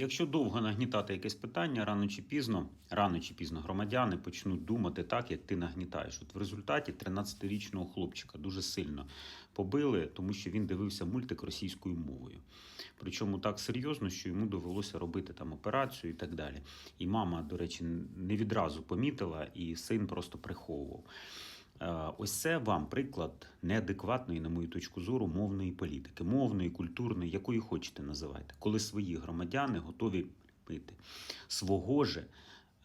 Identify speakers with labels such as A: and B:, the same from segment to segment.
A: Якщо довго нагнітати якесь питання, рано чи пізно, рано чи пізно громадяни почнуть думати так, як ти нагнітаєш. От в результаті 13-річного хлопчика дуже сильно побили, тому що він дивився мультик російською мовою. Причому так серйозно, що йому довелося робити там операцію і так далі. І мама, до речі, не відразу помітила, і син просто приховував. Е, Ось це вам приклад неадекватної, на мою точку зору, мовної політики, мовної, культурної, якої хочете називайте, коли свої громадяни готові пити. Свого же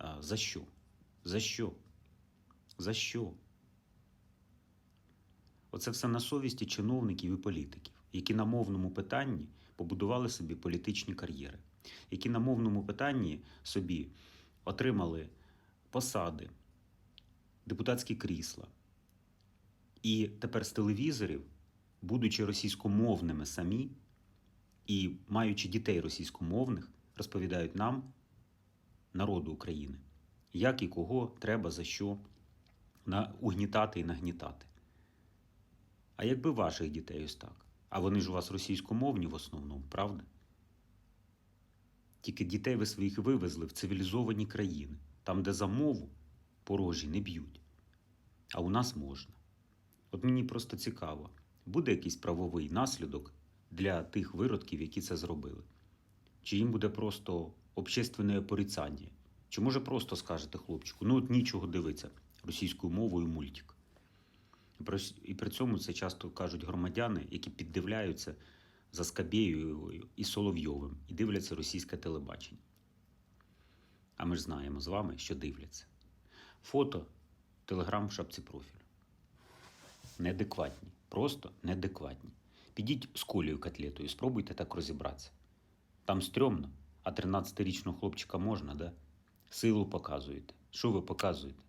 A: е, за що? За що? За що? Оце все на совісті чиновників і політиків, які на мовному питанні побудували собі політичні кар'єри, які на мовному питанні собі отримали посади, депутатські крісла. І тепер з телевізорів, будучи російськомовними самі і маючи дітей російськомовних, розповідають нам, народу України, як і кого треба за що угнітати і нагнітати. А якби ваших дітей ось так? А вони ж у вас російськомовні в основному, правда? Тільки дітей ви своїх вивезли в цивілізовані країни, там, де за мову порожі не б'ють. А у нас можна. От мені просто цікаво, буде якийсь правовий наслідок для тих виродків, які це зробили? Чи їм буде просто общественне порицання? Чи може просто скажете хлопчику, ну от нічого дивиться російською мовою мультик? І при, цьому це часто кажуть громадяни, які піддивляються за Скабєєю і Соловйовим і дивляться російське телебачення. А ми ж знаємо з вами, що дивляться. Фото, телеграм в шапці профілю. Неадекватні. Просто неадекватні. Підіть з колею котлетою, спробуйте так розібратися. Там стрьомно, а 13-річного хлопчика можна, да? Силу показуєте. Що ви показуєте?